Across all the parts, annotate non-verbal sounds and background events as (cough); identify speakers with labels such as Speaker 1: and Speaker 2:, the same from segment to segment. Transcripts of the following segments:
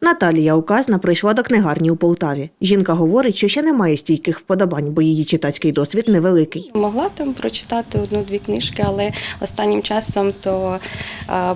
Speaker 1: Наталія Указна прийшла до книгарні у Полтаві. Жінка говорить, що ще немає стійких вподобань, бо її читацький досвід невеликий.
Speaker 2: Могла там прочитати одну-дві книжки, але останнім часом то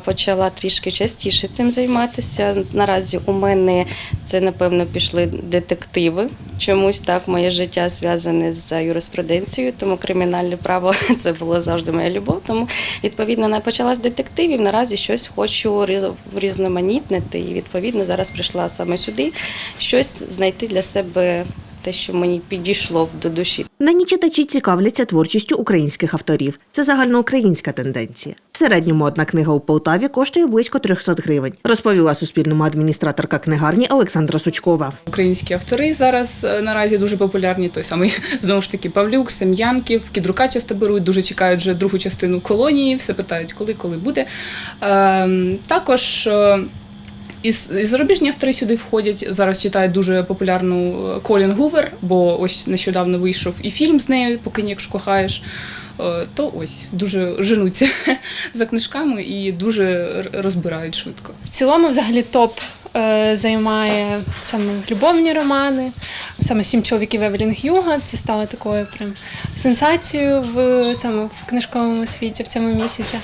Speaker 2: почала трішки частіше цим займатися. Наразі у мене це напевно пішли детективи. Чомусь так моє життя зв'язане з юриспруденцією, тому кримінальне право (laughs) це було завжди моя любов. Тому відповідно не почала з детективів. Наразі щось хочу різ- різноманітнити, і відповідно зараз прийшла саме сюди щось знайти для себе те, що мені підійшло до душі.
Speaker 1: Нині читачі цікавляться творчістю українських авторів. Це загальноукраїнська тенденція. В середньому одна книга у Полтаві коштує близько 300 гривень, розповіла суспільному адміністраторка книгарні Олександра Сучкова.
Speaker 3: Українські автори зараз е, наразі дуже популярні. Той самий (laughs) знову ж таки Павлюк, Сем'янків, Кідрука часто беруть, дуже чекають вже другу частину колонії, все питають, коли, коли буде. Ем, також. Із зарубіжні автори сюди входять. Зараз читають дуже популярну е, Колін Гувер, бо ось нещодавно вийшов і фільм з нею, поки якщо кохаєш. Е, То ось дуже женуться (laughs) за книжками і дуже розбирають швидко.
Speaker 4: В цілому, взагалі, топ е, займає саме любовні романи, саме сім чоловіків Евелін Гюга. Це стало такою прям сенсацією в саме в книжковому світі в цьому місяці.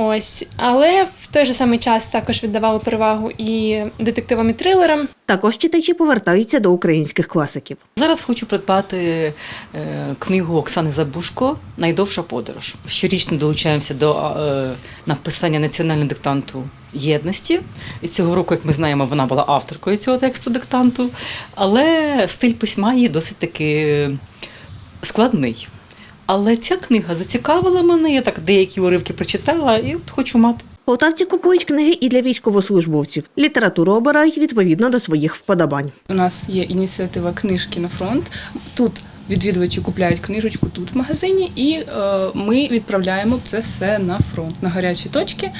Speaker 4: Ось, але в той же самий час також віддавали перевагу і детективам і трилерам.
Speaker 1: Також читачі повертаються до українських класиків.
Speaker 5: Зараз хочу придбати е, книгу Оксани Забушко Найдовша подорож. Щорічно долучаємося до е, написання національного диктанту єдності. І цього року, як ми знаємо, вона була авторкою цього тексту диктанту, але стиль письма її досить таки складний. Але ця книга зацікавила мене, я так деякі уривки прочитала і от хочу мати.
Speaker 1: Полтавці купують книги і для військовослужбовців. Літературу обирають відповідно до своїх вподобань.
Speaker 3: У нас є ініціатива книжки на фронт. Тут відвідувачі купляють книжечку тут в магазині, і е, ми відправляємо це все на фронт, на гарячі точки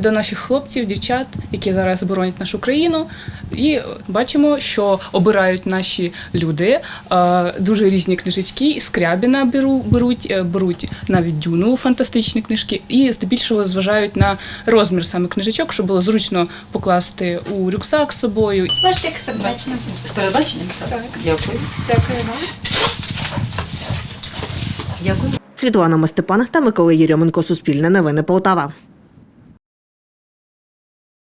Speaker 3: до наших хлопців, дівчат, які зараз боронять нашу країну. І е, бачимо, що обирають наші люди е, дуже різні книжечки. І Скрябіна беру, беруть, е, беруть навіть дюну фантастичні книжки, і здебільшого зважають на розмір саме книжечок, щоб було зручно покласти у рюкзак з собою.
Speaker 4: Ваш текст.
Speaker 5: З передбаченням?
Speaker 4: Так.
Speaker 5: Дякую.
Speaker 4: Дякую вам.
Speaker 5: Дякую.
Speaker 1: Світлана Мастепан та Микола Єрьоменко. Суспільне новини Полтава.